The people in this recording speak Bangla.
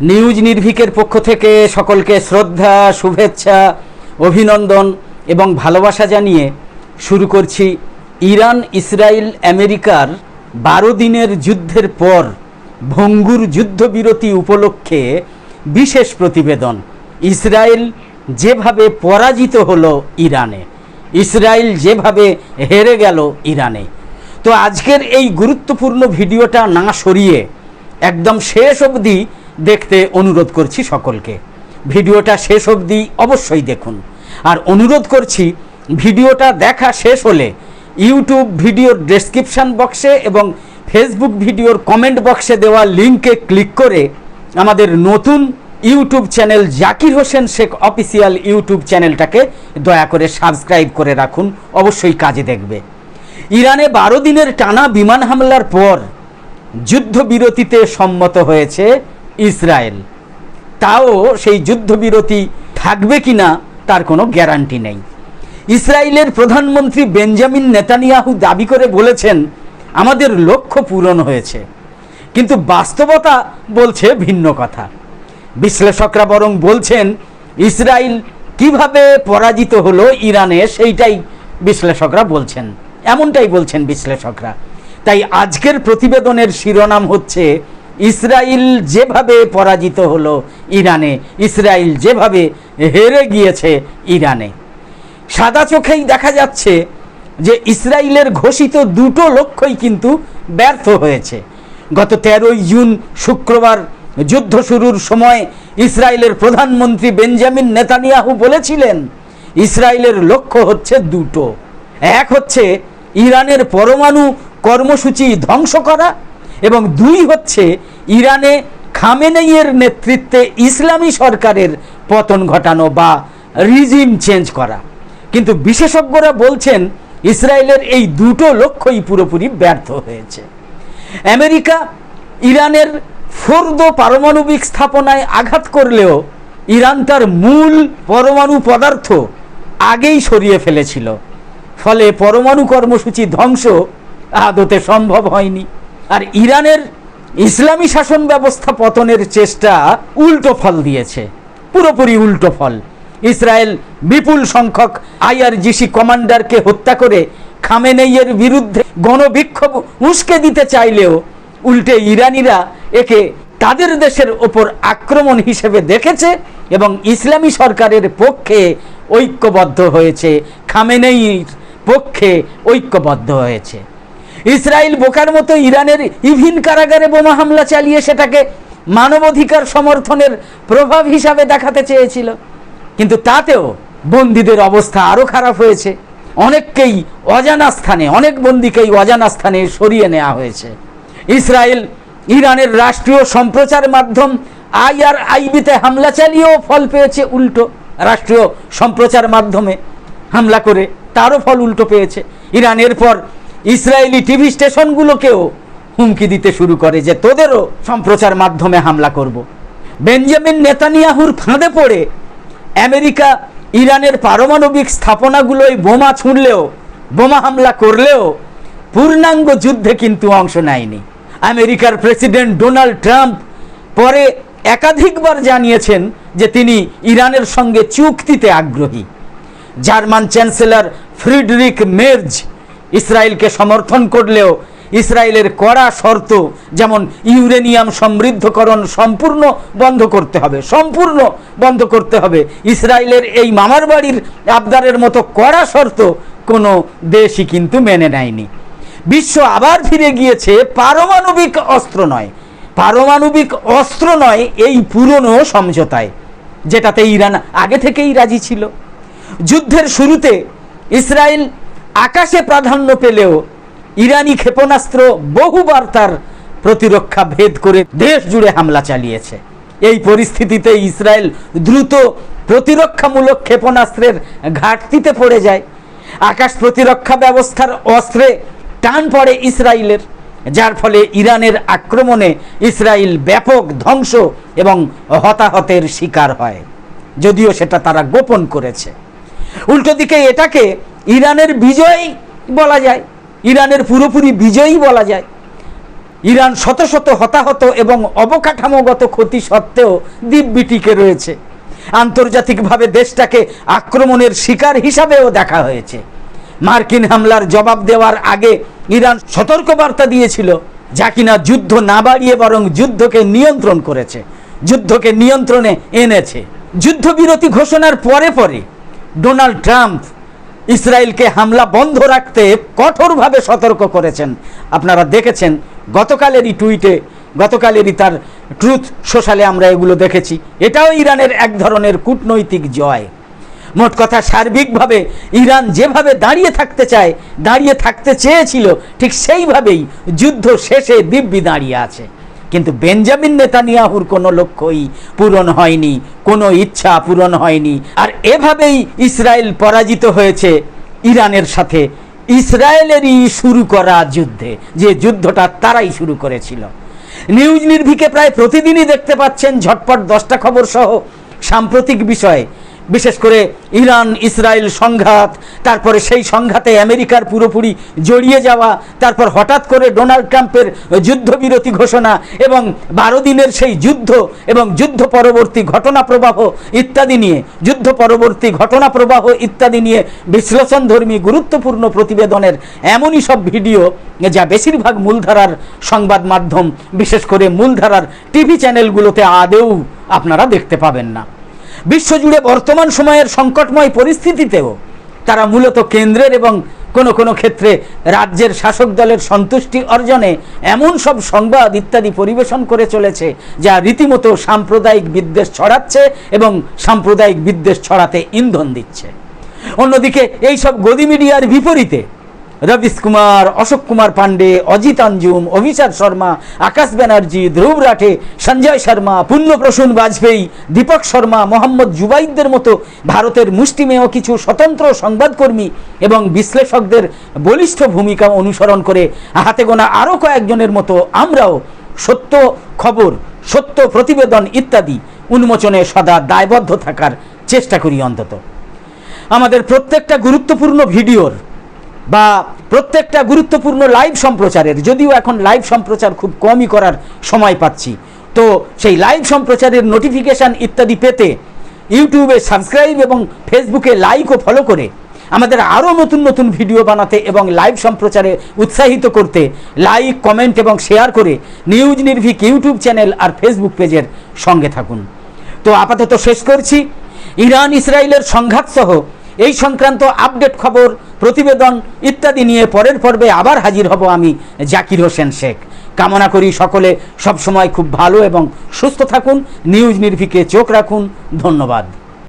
নিউজ নির্ভিকের পক্ষ থেকে সকলকে শ্রদ্ধা, শুভেচ্ছা, অভিনন্দন এবং ভালোবাসা জানিয়ে শুরু করছি ইরান, ইসরায়েল, আমেরিকার বারো দিনের যুদ্ধের পর ভঙ্গুর যুদ্ধবিরতি উপলক্ষে বিশেষ প্রতিবেদন। ইসরায়েল যেভাবে পরাজিত হলো ইরানে, ইসরায়েল যেভাবে হেরে গেল ইরানে। তো আজকের এই গুরুত্বপূর্ণ ভিডিওটা না সরিয়ে একদম শেষ অবধি দেখতে অনুরোধ করছি সকলকে। ভিডিওটা শেষ অবধি অবশ্যই দেখুন। আর অনুরোধ করছি, ভিডিওটা দেখা শেষ হলে ইউটিউব ভিডিওর ডেসক্রিপশান বক্সে এবং ফেসবুক ভিডিওর কমেন্ট বক্সে দেওয়া লিঙ্কে ক্লিক করে আমাদের নতুন YouTube channel Zakir Hossain Sheikh official YouTube চ্যানেলটাকে দয়া করে সাবস্ক্রাইব করে রাখুন, অবশ্যই কাজে দেখবে। ইরানে বারো দিনের টানা বিমান হামলার পর যুদ্ধবিরতিতে সম্মত হয়েছে ইসরায়েল। তাও সেই যুদ্ধবিরতি থাকবে কিনা তার কোনো গ্যারান্টি নেই। ইসরায়েলের প্রধানমন্ত্রী বেঞ্জামিন নেতানিয়াহু দাবি করে বলেছেন, আমাদের লক্ষ্য পূরণ হয়েছে। কিন্তু বাস্তবতা বলছে ভিন্ন কথা। বিশ্লেষকরা বরং বলছেন, ইসরায়েল কীভাবে পরাজিত হলো ইরানে সেইটাই বিশ্লেষকরা বলছেন। এমনটাই বলছেন বিশ্লেষকরা। তাই আজকের প্রতিবেদনের শিরোনাম হচ্ছে ইসরায়েল যেভাবে পরাজিত হলো ইরানে ইসরায়েল যেভাবে হেরে গিয়েছে ইরানে। সাদা চোখেই দেখা যাচ্ছে যে ইসরায়েলের ঘোষিত দুটো লক্ষ্যই কিন্তু ব্যর্থ হয়েছে। গত তেরোই জুন শুক্রবার যুদ্ধ শুরুর সময় ইসরায়েলের প্রধানমন্ত্রী বেঞ্জামিন নেতানিয়াহু বলেছিলেন ইসরায়েলের লক্ষ্য হচ্ছে দুটো। এক হচ্ছে ইরানের পরমাণু কর্মসূচি ধ্বংস করা এবং দুই হচ্ছে ইরানে খামেনেইয়ের নেতৃত্বে ইসলামী সরকারের পতন ঘটানো বা রিজিম চেঞ্জ করা। কিন্তু বিশেষজ্ঞরা বলছেন, ইসরায়েলের এই দুটো লক্ষ্যই পুরোপুরি ব্যর্থ হয়েছে। আমেরিকা ইরানের ফোর্দ পারমাণবিক স্থাপনায় আঘাত করলেও ইরান তার মূল পরমাণু পদার্থ আগেই সরিয়ে ফেলেছিল। ফলে পরমাণু কর্মসূচি ধ্বংস আদতে সম্ভব হয়নি। আর ইরানের ইসলামী শাসন ব্যবস্থা পতনের চেষ্টা উল্টো ফল দিয়েছে, পুরোপুরি উল্টো ফল। ইসরায়েল বিপুল সংখ্যক আইআরজিসি কমান্ডারকে হত্যা করে খামেনেইয়ের বিরুদ্ধে গণবিক্ষোভ উস্কে দিতে চাইলেও উল্টে ইরানিরা একে তাদের দেশের ওপর আক্রমণ হিসেবে দেখেছে এবং ইসলামী সরকারের পক্ষে ঐক্যবদ্ধ হয়েছে, খামেনেইর পক্ষে ঐক্যবদ্ধ হয়েছে। ইসরায়েল বোকার মতো ইরানের ইভিন কারাগারে বোমা হামলা চালিয়ে সেটাকে মানবাধিকার সমর্থনের প্রভাব হিসাবে দেখাতে চেয়েছিল। কিন্তু তাতেও বন্দীদের অবস্থা আরও খারাপ হয়েছে। অনেককেই অজানা স্থানে, অনেক বন্দীকেই অজানা স্থানে সরিয়ে নেওয়া হয়েছে। ইসরায়েল ইরানের রাষ্ট্রীয় সম্প্রচার মাধ্যম আইআর আইবিতে হামলা চালিয়েও ফল পেয়েছে উল্টো। রাষ্ট্রীয় সম্প্রচার মাধ্যমে হামলা করে তারও ফল উল্টো পেয়েছে। ইরানের পর ইসরায়েলি টিভি স্টেশনগুলোকেও হুমকি দিতে শুরু করে যে তোদেরও সম্প্রচার মাধ্যমে হামলা করব। বেঞ্জামিন নেতানিয়াহুর ফাঁদে পড়ে আমেরিকা ইরানের পারমাণবিক স্থাপনাগুলোয় বোমা ছুঁড়লেও, বোমা হামলা করলেও পূর্ণাঙ্গ যুদ্ধে কিন্তু অংশ নেয়নি। আমেরিকার প্রেসিডেন্ট ডোনাল্ড ট্রাম্প পরে একাধিকবার জানিয়েছেন যে তিনি ইরানের সঙ্গে চুক্তিতে আগ্রহী। জার্মান চ্যান্সেলর ফ্রিডরিক মের্জ ইসরায়েলকে সমর্থন করলেও ইসরায়েলের কড়া শর্ত যেমন ইউরেনিয়াম সমৃদ্ধকরণ সম্পূর্ণ বন্ধ করতে হবে, সম্পূর্ণ বন্ধ করতে হবে। ইসরায়েলের এই মামার বাড়ির আবদারের মতো কড়া শর্ত কোনো দেশই কিন্তু মেনে নেয়নি। বিশ্ব আবার ফিরে গিয়েছে, পারমাণবিক অস্ত্র নয়। পারমাণবিক অস্ত্র নয়, এই পুরনো সমঝোতায়, যেটাতে ইরান আগে থেকেই রাজি ছিল। যুদ্ধের শুরুতে ইসরায়েল আকাশে প্রাধান্য পেলেও ইরানি ক্ষেপণাস্ত্র বহুবার তার প্রতিরক্ষা ভেদ করে দেশ জুড়ে হামলা চালিয়েছে। এই পরিস্থিতিতে ইসরায়েল দ্রুত প্রতিরক্ষামূলক ক্ষেপণাস্ত্রের ঘাটতিতে পড়ে যায়। আকাশ প্রতিরক্ষা ব্যবস্থার অস্ত্রে টান পড়ে ইসরায়েলের, যার ফলে ইরানের আক্রমণে ইসরায়েল ব্যাপক ধ্বংস এবং হতাহতের শিকার হয়। যদিও সেটা তারা গোপন করেছে। উল্টো দিকে এটাকে ইরানের বিজয় বলা যায়, ইরানের পুরোপুরি বিজয়ী বলা যায়। ইরান শত শত হতাহত এবং অবকাঠামোগত ক্ষতি সত্ত্বেও দিব্যি টিকে রয়েছে। আন্তর্জাতিকভাবে দেশটাকে আক্রমণের শিকার হিসাবেও দেখা হয়েছে। মার্কিন হামলার জবাব দেওয়ার আগে ইরান সতর্কবার্তা দিয়েছিল যা কিনা যুদ্ধ না বাড়িয়ে বরং যুদ্ধকে নিয়ন্ত্রণ করেছে, যুদ্ধকে নিয়ন্ত্রণে এনেছে। যুদ্ধবিরতি ঘোষণার পরে পরে ডোনাল্ড ট্রাম্প ইসরায়েলকে হামলা বন্ধ রাখতে কঠোরভাবে সতর্ক করেছেন। আপনারা দেখেছেন, গতকালেরই টুইটে, গতকালেরই তার ট্রুথ সোশ্যালে আমরা এগুলো দেখেছি। এটাও ইরানের এক ধরনের কূটনৈতিক জয়। মোট কথা, সার্বিকভাবে ইরান যেভাবে দাঁড়িয়ে থাকতে চায়, দাঁড়িয়ে থাকতে চেয়েছিল, ঠিক সেইভাবেই যুদ্ধ শেষে দিব্যি দাঁড়িয়ে আছে। কিন্তু বেঞ্জামিন নেতানিয়াহুর কোনো লক্ষ্যই পূরণ হয়নি, কোনো ইচ্ছা পূরণ হয়নি। আর এভাবেই ইসরায়েল পরাজিত হয়েছে ইরানের সাথে। ইসরায়েলেরই শুরু করা যুদ্ধে, যে যুদ্ধটা তারাই শুরু করেছিল। নিউজ নির্ভিকে প্রায় প্রতিদিনই দেখতে পাচ্ছেন ঝটপট দশটা খবর সহ সাম্প্রতিক বিষয়। বিশেষ করে ইরান, ইসরায়েল সংঘাত, তারপরে সেই সংঘাতে আমেরিকার পুরোপুরি জড়িয়ে যাওয়া, তারপর হঠাৎ করে ডোনাল্ড ট্রাম্পের যুদ্ধবিরতি ঘোষণা এবং বারো দিনের সেই যুদ্ধ এবং যুদ্ধ পরবর্তী ঘটনা প্রবাহ ইত্যাদি নিয়ে, যুদ্ধ পরবর্তী ঘটনা প্রবাহ ইত্যাদি নিয়ে বিশ্লেষণধর্মী গুরুত্বপূর্ণ প্রতিবেদনের এমনই সব ভিডিও যা বেশিরভাগ মূলধারার সংবাদ মাধ্যম, বিশেষ করে মূলধারার টিভি চ্যানেলগুলোতে আদেও আপনারা দেখতে পাবেন না। বিশ্বজুড়ে বর্তমান সময়ের সংকটময় পরিস্থিতিতেও তারা মূলত কেন্দ্রের এবং কোনো কোনো ক্ষেত্রে রাজ্যের শাসক দলের সন্তুষ্টি অর্জনে এমন সব সংবাদ ইত্যাদি পরিবেশন করে চলেছে, যা রীতিমতো সাম্প্রদায়িক বিদ্বেষ ছড়াচ্ছে এবং সাম্প্রদায়িক বিদ্বেষ ছড়াতে ইন্ধন দিচ্ছে। অন্যদিকে এই সব গদি মিডিয়ার বিপরীতে রবিশ কুমার, অশোক কুমার পান্ডে অজিত আঞ্জুম অভিষার শর্মা, আকাশ ব্যানার্জি, ধ্রুব রাঠে, সঞ্জয় শর্মা পুণ্যপ্রসূন বাজপেয়ী, দীপক শর্মা, মোহাম্মদ জুবাইদদের মতো ভারতের মুষ্টিমেয় কিছু স্বতন্ত্র সংবাদকর্মী এবং বিশ্লেষকদের বলিষ্ঠ ভূমিকা অনুসরণ করে হাতে গোনা আরও কয়েকজনের মতো আমরাও সত্য খবর, সত্য প্রতিবেদন ইত্যাদি উন্মোচনে সদা দায়বদ্ধ থাকার চেষ্টা করি অন্তত। আমাদের প্রত্যেকটা গুরুত্বপূর্ণ ভিডিওর বা প্রত্যেকটা গুরুত্বপূর্ণ লাইভ সম্প্রচারের, যদিও এখন লাইভ সম্প্রচার খুব কমই করার সময় পাচ্ছি, তো সেই লাইভ সম্প্রচারের নোটিফিকেশান ইত্যাদি পেতে ইউটিউবে সাবস্ক্রাইব এবং ফেসবুকে লাইক ও ফলো করে আমাদের আরও নতুন নতুন ভিডিও বানাতে এবং লাইভ সম্প্রচারে উৎসাহিত করতে লাইক কমেন্ট এবং শেয়ার করে নিউজ নির্ভিক ইউটিউব চ্যানেল আর ফেসবুক পেজের সঙ্গে থাকুন। তো আপাতত শেষ করছি। ইরান ইসরায়েলের সংঘাত সহ এই সংক্রান্ত আপডেট খবর, প্রতিবেদন ইত্যাদি নিয়ে পরের পর্বে আবার হাজির হব আমি জাকির হোসেন শেখ। কামনা করি সকলে সবসময় খুব ভালো এবং সুস্থ থাকুন, নিউজ নির্ভিকে চোখ রাখুন, ধন্যবাদ।